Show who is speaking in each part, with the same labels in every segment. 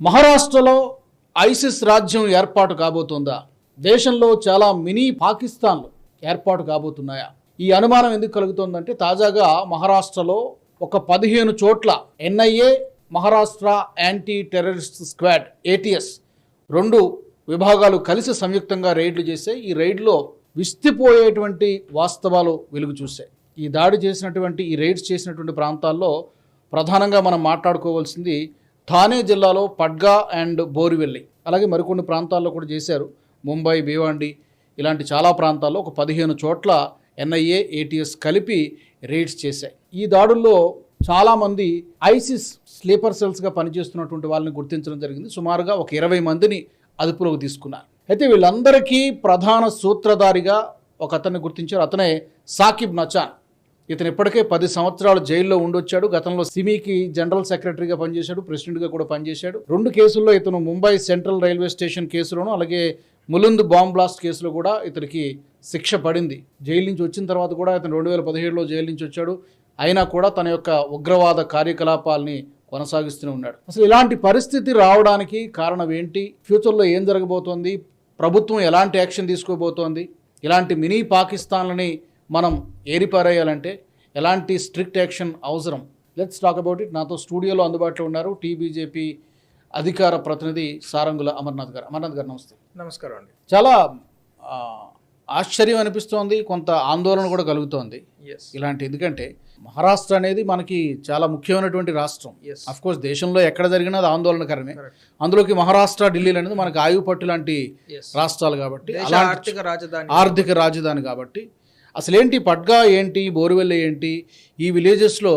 Speaker 1: మహారాష్ట్రలో ఐసిస్ రాజ్యం ఏర్పాటు కాబోతుందా? దేశంలో చాలా మినీ పాకిస్తాన్లు ఏర్పాటు కాబోతున్నాయా? ఈ అనుమానం ఎందుకు కలుగుతోందంటే తాజాగా మహారాష్ట్రలో ఒక పదిహేను చోట్ల NIA Maharashtra anti terrorist squad ATS రెండు విభాగాలు కలిసి సంయుక్తంగా రైడ్లు చేశాయి. ఈ రైడ్లో విస్తిపోయేటువంటి వాస్తవాలు వెలుగు చూశాయి. ఈ దాడి చేసినటువంటి ఈ రైడ్స్ చేసినటువంటి ప్రాంతాల్లో ప్రధానంగా మనం మాట్లాడుకోవాల్సింది థానే జిల్లాలో పడ్గా అండ్ బోరివెల్లి అలాగే మరికొన్ని ప్రాంతాల్లో కూడా చేశారు. ముంబై భీవాండి ఇలాంటి చాలా ప్రాంతాల్లో ఒక పదిహేను చోట్ల ఎన్ఐఏ ఏటీఎస్ కలిపి రేడ్స్ చేశాయి. ఈ దాడుల్లో చాలామంది ఐసిస్ స్లీపర్ సెల్స్గా పనిచేస్తున్నటువంటి వాళ్ళని గుర్తించడం జరిగింది. సుమారుగా ఒక ఇరవై మందిని అదుపులోకి తీసుకున్నారు. అయితే వీళ్ళందరికీ ప్రధాన సూత్రధారిగా ఒక అతన్ని గుర్తించారు. అతనే సాకిబ్ నచాన్. ఇతను ఇప్పటికే పది సంవత్సరాలు జైల్లో ఉండొచ్చాడు. గతంలో సిమీకి జనరల్ సెక్రటరీగా పనిచేశాడు ప్రెసిడెంట్గా కూడా పనిచేశాడు. రెండు కేసుల్లో ఇతను ముంబై సెంట్రల్ రైల్వే స్టేషన్ కేసులోను అలాగే ములుంద్ బాంబ్ బ్లాస్ట్ కేసులో కూడా ఇతనికి శిక్ష పడింది. జైలు నుంచి వచ్చిన తర్వాత కూడా ఇతను రెండు వేల పదిహేడులో జైలు నుంచి వచ్చాడు. అయినా కూడా తన యొక్క ఉగ్రవాద కార్యకలాపాలని కొనసాగిస్తూనే ఉన్నాడు. అసలు ఇలాంటి పరిస్థితి రావడానికి కారణం ఏంటి? ఫ్యూచర్లో ఏం జరగబోతోంది? ప్రభుత్వం ఎలాంటి యాక్షన్ తీసుకోబోతోంది? ఇలాంటి మినీ పాకిస్తాన్లని మనం ఏరిపారేయాలంటే ఎలాంటి స్ట్రిక్ట్ యాక్షన్ అవసరం? లెట్స్ టాక్ అబౌట్ ఇట్ నాతో స్టూడియోలో అందుబాటులో ఉన్నారు టీబీజేపీ అధికార ప్రతినిధి సారంగుల అమర్నాథ్ గారు. అమర్నాథ్ గారు నమస్తే.
Speaker 2: నమస్కారం అండి.
Speaker 1: చాలా ఆశ్చర్యం అనిపిస్తోంది కొంత ఆందోళన కూడా కలుగుతోంది. ఇలాంటి ఎందుకంటే మహారాష్ట్ర అనేది మనకి చాలా ముఖ్యమైనటువంటి రాష్ట్రం. అఫ్ కోర్స్ దేశంలో ఎక్కడ జరిగినా అది ఆందోళనకరమే. అందులోకి మహారాష్ట్ర ఢిల్లీలు అనేది మనకి ఆయువు పట్టు లాంటి రాష్ట్రాలు కాబట్టి
Speaker 2: ఆర్థిక రాజధాని.
Speaker 1: ఆర్థిక రాజధాని కాబట్టి అసలేంటి పడ్గా ఏంటి బోరువెల్ ఏంటి ఈ విలేజెస్లో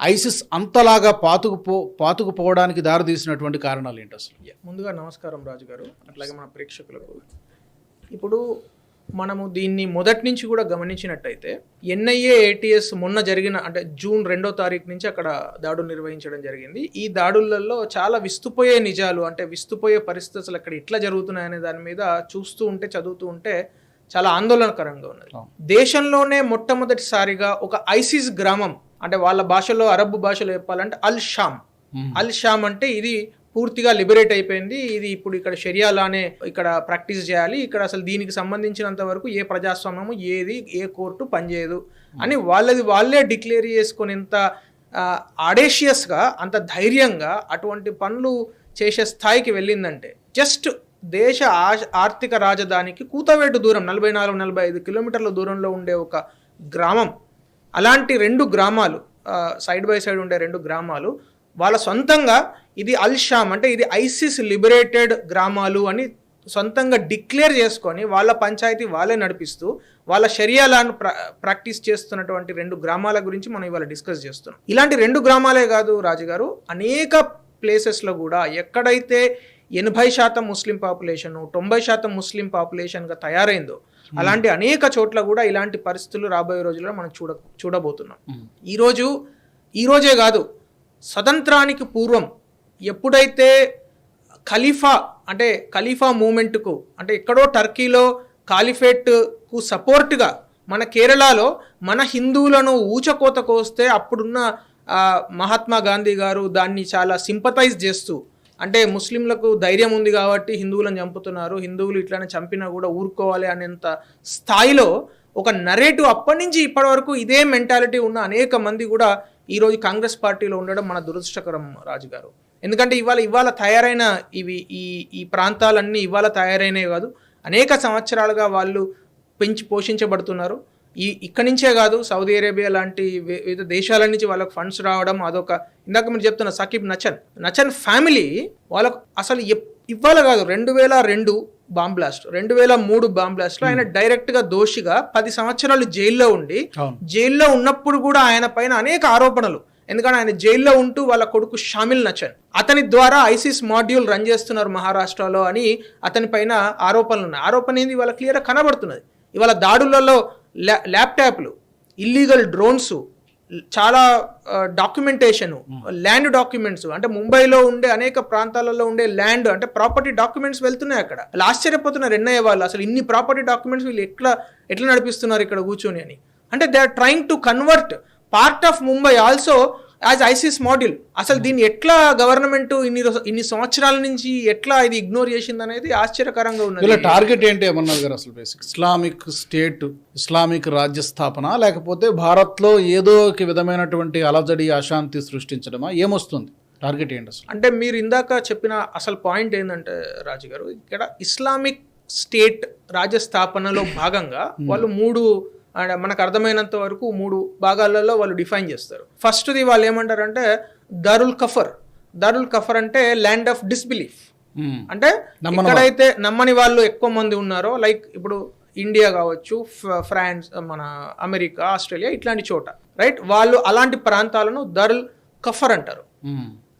Speaker 1: ఐసిస్ అంతలాగా పాతుకుపో పాతుకుపోవడానికి దారితీసినటువంటి కారణాలు ఏంటి అసలు?
Speaker 2: ముందుగా నమస్కారం రాజు గారు అట్లాగే మన ప్రేక్షకులకు. ఇప్పుడు మనము దీన్ని మొదటి నుంచి కూడా గమనించినట్టయితే ఎన్ఐఏ ఏటీఎస్ మొన్న జరిగిన అంటే జూన్ రెండో తారీఖు నుంచి అక్కడ దాడులు నిర్వహించడం జరిగింది. ఈ దాడులలో చాలా విస్తుపోయే నిజాలు అంటే విస్తుపోయే పరిస్థితులు అక్కడ ఇట్లా జరుగుతున్నాయనే దాని మీద చూస్తూ ఉంటే చదువుతూ ఉంటే చాలా ఆందోళనకరంగా ఉన్నది. దేశంలోనే మొట్టమొదటిసారిగా ఒక ఐసిస్ గ్రామం అంటే వాళ్ళ భాషలో అరబ్ భాషలో చెప్పాలంటే అల్ షామ్. అల్ షామ్ అంటే ఇది పూర్తిగా లిబరేట్ అయిపోయింది. ఇది ఇప్పుడు ఇక్కడ షరియాలానే ఇక్కడ ప్రాక్టీస్ చేయాలి. ఇక్కడ అసలు దీనికి సంబంధించినంత వరకు ఏ ప్రజాస్వామ్యము ఏది ఏ కోర్టు పనిచేయదు అని వాళ్ళది వాళ్ళే డిక్లేర్ చేసుకునేంత ఆడేషియస్గా అంత ధైర్యంగా అటువంటి పనులు చేసే స్థాయికి వెళ్ళిందంటే జస్ట్ దేశ ఆర్థిక రాజధానికి కూతవేటు దూరం నలభై నాలుగు నలభై ఐదు కిలోమీటర్ల దూరంలో ఉండే ఒక గ్రామం. అలాంటి రెండు గ్రామాలు సైడ్ బై సైడ్ ఉండే రెండు గ్రామాలు వాళ్ళ సొంతంగా ఇది అల్ షామ్ అంటే ఇది ఐసిస్ లిబరేటెడ్ గ్రామాలు అని సొంతంగా డిక్లేర్ చేసుకొని వాళ్ళ పంచాయతీ వాళ్ళే నడిపిస్తూ వాళ్ళ శర్యాలను ప్రా ప్రాక్టీస్ చేస్తున్నటువంటి రెండు గ్రామాల గురించి మనం ఇవాళ డిస్కస్ చేస్తున్నాం. ఇలాంటి రెండు గ్రామాలే కాదు రాజుగారు అనేక ప్లేసెస్లో కూడా ఎక్కడైతే ఎనభై శాతం ముస్లిం పాపులేషన్ తొంభై శాతం ముస్లిం పాపులేషన్గా తయారైందో అలాంటి అనేక చోట్ల కూడా ఇలాంటి పరిస్థితులు రాబోయే రోజుల్లో మనం చూడ చూడబోతున్నాం. ఈరోజు ఈరోజే కాదు స్వతంత్రానికి పూర్వం ఎప్పుడైతే ఖలీఫా అంటే ఖలీఫా మూమెంట్కు అంటే ఎక్కడో టర్కీలో కాలిఫేట్కు సపోర్ట్గా మన కేరళలో మన హిందువులను ఊచకోత కోస్తే అప్పుడున్న మహాత్మా గాంధీ గారు దాన్ని చాలా సింపతైజ్ చేస్తూ అంటే ముస్లింలకు ధైర్యం ఉంది కాబట్టి హిందువులను చంపుతున్నారు. హిందువులు ఇట్లానే చంపినా కూడా ఊరుకోవాలి అనేంత స్థాయిలో ఒక నరేటివ్ అప్పటి నుంచి ఇప్పటి వరకు ఇదే మెంటాలిటీ ఉన్న అనేక మంది కూడా ఈరోజు కాంగ్రెస్ పార్టీలో ఉండడం మన దురదృష్టకరం రాజు గారు. ఎందుకంటే ఇవాళ ఇవాళ తయారైన ఇవి ఈ ఈ ప్రాంతాలన్నీ ఇవాళ తయారైనవి కాదు. అనేక సంవత్సరాలుగా వాళ్ళు పెంచి పోషించబడుతున్నారు. ఈ ఇక్కడి నుంచే కాదు సౌదీ అరేబియా లాంటి వివిధ దేశాల నుంచి వాళ్ళకి ఫండ్స్ రావడం అదొక ఇందాక మీరు చెప్తున్న సకీబ్ నచన్. నచన్ ఫ్యామిలీ వాళ్ళకు అసలు ఇవాళ కాదు రెండు వేల రెండు బాంబ్ బ్లాస్ట్ రెండు వేల మూడు బాంబ్ బ్లాస్ట్లో ఆయన డైరెక్ట్గా దోషిగా పది సంవత్సరాలు జైల్లో ఉండి జైల్లో ఉన్నప్పుడు కూడా ఆయన పైన అనేక ఆరోపణలు. ఎందుకంటే ఆయన జైల్లో ఉంటూ వాళ్ళ కొడుకు షామిల్ నచన్. అతని ద్వారా ఐసిస్ మాడ్యూల్ రన్ చేస్తున్నారు మహారాష్ట్రలో అని అతని పైన ఆరోపణలు ఉన్నాయి. ఆరోపణ ఏంది? ఇవాళ క్లియర్గా కనబడుతున్నది. ఇవాళ దాడులలో ల్యా ల్యాప్టాప్లు ఇల్లీగల్ డ్రోన్స్ చాలా డాక్యుమెంటేషన్ ల్యాండ్ డాక్యుమెంట్స్ అంటే ముంబైలో ఉండే అనేక ప్రాంతాలలో ఉండే ల్యాండ్ అంటే ప్రాపర్టీ డాక్యుమెంట్స్ వెళ్తున్నాయి అక్కడ. వాళ్ళు ఆశ్చర్యపోతున్నారు ఎన్నయ్య వాళ్ళు అసలు ఇన్ని ప్రాపర్టీ డాక్యుమెంట్స్ వీళ్ళు ఎట్లా ఎట్లా నడిపిస్తున్నారు ఇక్కడ కూర్చొని అని. అంటే they are trying to convert part of Mumbai also as ISIS module అసలు దీన్ని ఎట్లా గవర్నమెంట్ ఇన్ని ఇన్ని సంవత్సరాల నుంచి ఎట్లా ఇది ఇగ్నోర్ చేసింది అనేది ఆశ్చర్యకరంగా
Speaker 1: వీళ్ళ
Speaker 2: ఉన్నది
Speaker 1: టార్గెట్ ఏంటి ఏమన్నారు గారు అసలు బేసిక్ ఇస్లామిక్ స్టేట్ ఇస్లామిక్ రాజ్య స్థాపన లేకపోతే భారత్లో ఏదో ఒక విధమైనటువంటి అలజడి అశాంతి సృష్టించడమా? ఏమొస్తుంది? టార్గెట్ ఏంటి అసలు?
Speaker 2: అంటే మీరు ఇందాక చెప్పిన అసలు పాయింట్ ఏంటంటే రాజు గారు ఇక్కడ ఇస్లామిక్ స్టేట్ రాజ్య స్థాపనలో భాగంగా వాళ్ళు మూడు అంటే మనకు అర్థమైనంత వరకు మూడు భాగాలలో వాళ్ళు డిఫైన్ చేస్తారు. ఫస్ట్ది వాళ్ళు ఏమంటారంటే దారుల్ కఫర్. దారుల్ కఫర్ అంటే ల్యాండ్ ఆఫ్ డిస్బిలీఫ్. అంటే
Speaker 1: నమ్మని
Speaker 2: ఎక్కడైతే నమ్మని వాళ్ళు ఎక్కువ మంది ఉన్నారో లైక్ ఇప్పుడు ఇండియా కావచ్చు ఫ్రాన్స్ మన అమెరికా ఆస్ట్రేలియా ఇట్లాంటి చోట. రైట్? వాళ్ళు అలాంటి ప్రాంతాలను దరుల్ కఫర్ అంటారు.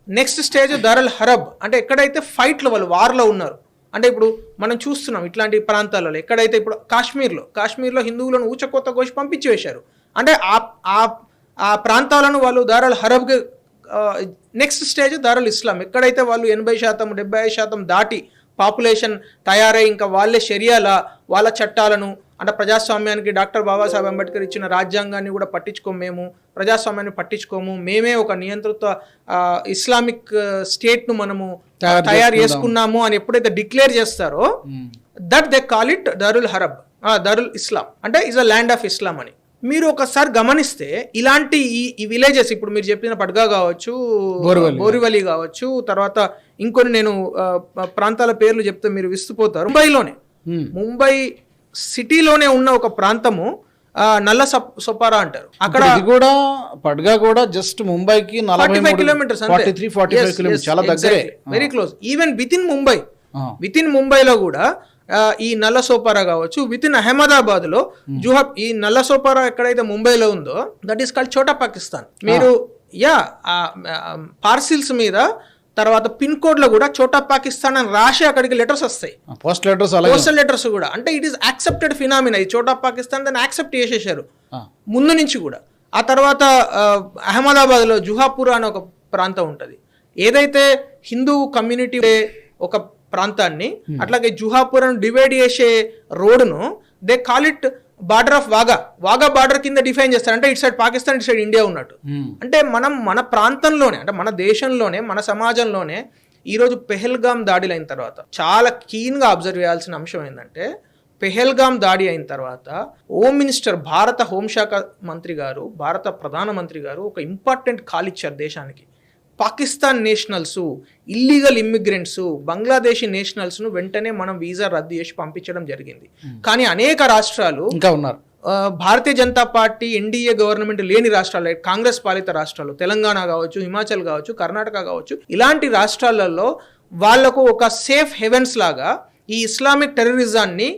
Speaker 2: నెక్స్ట్ స్టేజ్ దరల్ హరబ్. అంటే ఎక్కడైతే ఫైట్లు వాళ్ళు వార్లో ఉన్నారు అంటే ఇప్పుడు మనం చూస్తున్నాం ఇట్లాంటి ప్రాంతాలలో ఎక్కడైతే ఇప్పుడు కాశ్మీర్లో కాశ్మీర్లో హిందువులను ఊచకొత్త కోసి పంపించి వేశారు అంటే ఆ ఆ ఆ ప్రాంతాలను వాళ్ళు దారాలు హరబ్కి నెక్స్ట్ స్టేజ్ దారుల్ ఇస్లాం. ఎక్కడైతే వాళ్ళు ఎనభై శాతం డెబ్బై ఐదు శాతం దాటి పాపులేషన్ తయారై ఇంకా వాళ్ళే షరియాల వాళ్ళ చట్టాలను అంటే ప్రజాస్వామ్యానికి డాక్టర్ బాబాసాహెబ్ అంబేద్కర్ ఇచ్చిన రాజ్యాంగాన్ని కూడా పట్టించుకోము మేము. ప్రజాస్వామ్యాన్ని పట్టించుకోము. మేమే ఒక నియంత్రిత ఇస్లామిక్ స్టేట్ను మనము
Speaker 1: తయారు
Speaker 2: చేసుకున్నాము అని ఎప్పుడైతే డిక్లేర్ చేస్తారో. దట్ దే కాల్ ఇట్ దరుల్ హరబ్ దరుల్ ఇస్లాం అంటే is a land of Islam అని మీరు ఒకసారి గమనిస్తే ఇలాంటి ఈ ఈ విలేజెస్ ఇప్పుడు మీరు చెప్పిన పడ్గా కావచ్చు
Speaker 1: బోరివలి.
Speaker 2: కావచ్చు తర్వాత ఇంకొన్ని నేను ప్రాంతాల పేర్లు చెప్తే మీరు విస్తుపోతారు ముంబైలోనే
Speaker 1: మ్మ్.
Speaker 2: ముంబై సిటీలోనే ఉన్న ఒక ప్రాంతము నల్ల సప్- సొపారా అంటారు. అక్కడ
Speaker 1: ఇది కూడా పడ్గా కూడా జస్ట్ ముంబైకి
Speaker 2: forty five kilometres
Speaker 1: forty three forty five kilometres చాలా దగ్గరే.
Speaker 2: Very close even within Mumbai. Within ముంబైలో కూడా ఈ నల్ల సోపారా కావచ్చు విత్ ఇన్ అహ్మదాబాద్లో జుహబ్ ఈ నల్ల సోపారా ఎక్కడైతే ముంబైలో ఉందో that is called Chhota Pakistan మీరు యా పార్సిల్స్ మీద తర్వాత పిన్ కోడ్లో కూడా చోటా పాకిస్తాన్ అని రాసి అక్కడికి లెటర్స్ వస్తాయి.
Speaker 1: పోస్ట్ లెటర్స్
Speaker 2: పోస్టల్ లెటర్స్ కూడా. అంటే ఇట్ ఈస్ యాక్సెప్టెడ్ ఫినామినా ఈ చోటా పాకిస్తాన్ దాన్ని యాక్సెప్ట్ చేసేసారు. ముందు నుంచి కూడా. ఆ తర్వాత ఆ, అహ్మదాబాద్లో జుహాపూర్ అనే ఒక ప్రాంతం ఉంటుంది. ఏదైతే హిందూ కమ్యూనిటీ ఒక ప్రాంతాన్ని అట్లాగే జుహాపూర్ డివైడ్ చేసే రోడ్డును they call it border of Wagah. Wagah border కింద డిఫైన్ చేస్తారు అంటే ఇటు సైడ్ పాకిస్తాన్ ఇటు సైడ్ ఇండియా ఉన్నట్టు.
Speaker 1: మ్మ్.
Speaker 2: అంటే మనం మన ప్రాంతంలోనే అంటే మన దేశంలోనే మన సమాజంలోనే ఈరోజు పెహల్గాం దాడిలు అయిన తర్వాత చాలా కీన్గా అబ్జర్వ్ చేయాల్సిన అంశం ఏంటంటే పెహల్గాం దాడి అయిన తర్వాత హోమ్ మినిస్టర్ భారత హోంశాఖ మంత్రి గారు భారత ప్రధానమంత్రి గారు ఒక ఇంపార్టెంట్ కాల్ ఇచ్చారు దేశానికి. Pakistan nationals illegal immigrants Bangladeshi నేషనల్స్ను వెంటనే మనం వీసా రద్దు చేసి పంపించడం జరిగింది. కానీ అనేక రాష్ట్రాలు
Speaker 1: ఇంకా ఉన్నారు.
Speaker 2: Bharatiya Janata party NDA government లేని రాష్ట్రాలు కాంగ్రెస్ పాలిత రాష్ట్రాలు తెలంగాణ కావచ్చు హిమాచల్ కావచ్చు కర్ణాటక కావచ్చు ఇలాంటి రాష్ట్రాలలో వాళ్ళకు ఒక సేఫ్ హెవెన్స్ లాగా ఈ ఇస్లామిక్ టెర్రరిజాన్ని